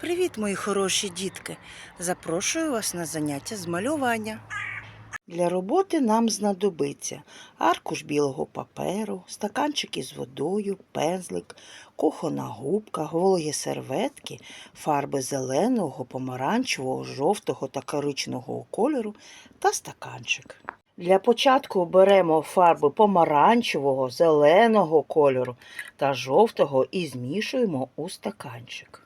Привіт, мої хороші дітки! Запрошую вас на заняття з малювання. Для роботи нам знадобиться аркуш білого паперу, стаканчик із водою, пензлик, кухона губка, вологі серветки, фарби зеленого, помаранчевого, жовтого та коричневого кольору та стаканчик. Для початку беремо фарби помаранчевого, зеленого кольору та жовтого і змішуємо у стаканчик.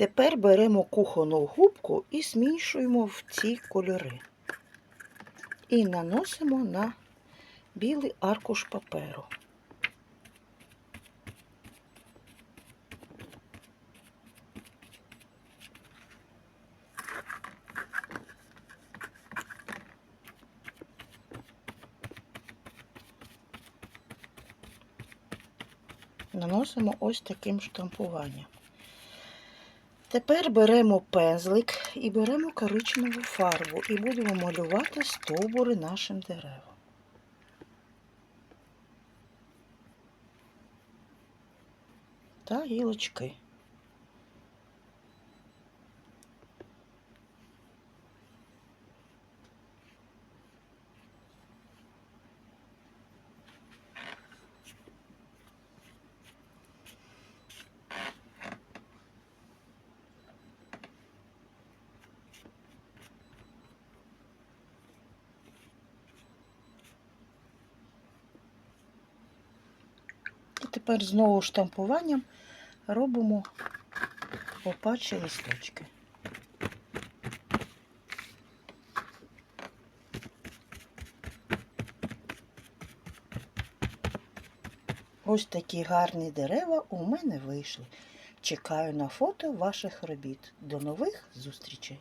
Тепер беремо кухонну губку і змішуємо в ці кольори. І наносимо на білий аркуш паперу. Наносимо ось таким штампуванням. Тепер беремо пензлик і беремо коричневу фарбу і будемо малювати стовбури нашим деревам. Та гілочки. Тепер знову штампуванням робимо опачі листочки. Ось такі гарні дерева у мене вийшли. Чекаю на фото ваших робіт. До нових зустрічей!